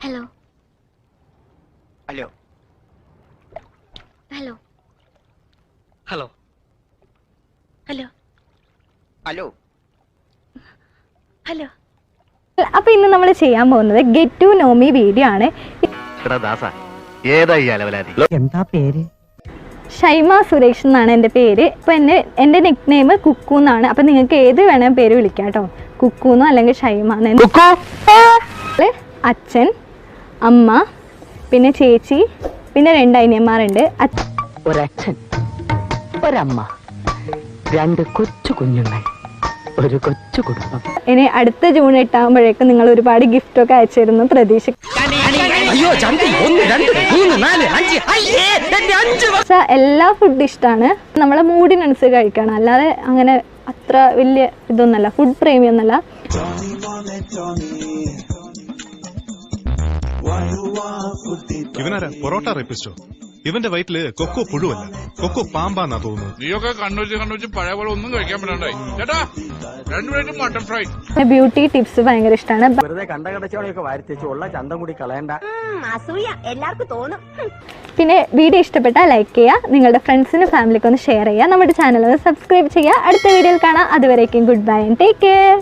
Hello hello hello hello hello hello hello അപ്പൊ ഇന്ന് നമ്മൾ ചെയ്യാൻ പോകുന്നത് ഗെറ്റ് ടു നോമി വീഡിയോ ആണ്. എന്താ പേര്? ഷൈമ സുരേഷ് എന്നാണ് എന്റെ പേര്. ഇപ്പൊ എന്നെ എന്റെ നിക് നെയിം കുക്കു എന്നാണ്. അപ്പൊ നിങ്ങൾക്ക് ഏത് വേണേൽ പേര് വിളിക്കാം കേട്ടോ. കുക്കുന്നോ അല്ലെങ്കിൽ ഷൈമ എന്നോ. അച്ഛൻ. അമ്മ പിന്നെ ചേച്ചി പിന്നെ രണ്ട് അനിയന്മാരുണ്ട്. ഒരച്ഛൻ ഒരമ്മ രണ്ട് കൊച്ചു കുഞ്ഞുങ്ങൾ ഒരു കൊച്ചു കുടുംബം. ഇനി അടുത്ത ജൂൺ എട്ടാകുമ്പോഴേക്കും നിങ്ങൾ ഒരുപാട് ഗിഫ്റ്റ് ഒക്കെ അയച്ചിരുന്നു പ്രതീക്ഷ എല്ലാ ഫുഡ് ഇഷ്ടമാണ് നമ്മളെ മൂഡിനനുസരിച്ച് കഴിക്കണം. അല്ലാതെ അങ്ങനെ അത്ര വലിയ ഇതൊന്നല്ല. ഫുഡ് പ്രേമി ഒന്നല്ല. ഇവനാരാ? പൊറോട്ട റേപ്പിസ്റ്റോ? ഇവന്റെ വയറ്റിൽ കൊക്കോ പുഴുവല്ല. കൊക്കോ പാമ്പാന്നാ തോന്നുന്നത്. നീയൊക്കെ കണ്ണൂച്ച് കണ്ണൂച്ച് പഴയ പോലെ ഒന്നും കഴിക്കാൻ പറ്റണ്ടായി. ചേട്ടാ രണ്ടു plate mutton fry. Beauty tips ഭയങ്കര ഇഷ്ടമാണ് വെറുതെ കണ്ട കടച്ചോടെയൊക്കെ വാരിത്തേച്ച് ഉള്ള ചന്തം കൂടി കളയണ്ട. അസൂയ. എല്ലാവർക്കും തോന്നും. പിന്നെ വീഡിയോ ഇഷ്ടപ്പെട്ടാൽ ലൈക്ക് ചെയ്യുക നിങ്ങളുടെ ഫ്രണ്ട്സിനും ഫാമിലിക്കും ഒന്ന് ഷെയർ ചെയ്യുക നമ്മുടെ ചാനൽ ഒന്ന് സബ്സ്ക്രൈബ് ചെയ്യുക അടുത്ത വീഡിയോയിൽ കാണാം. അതുവരേക്കും good bye and take care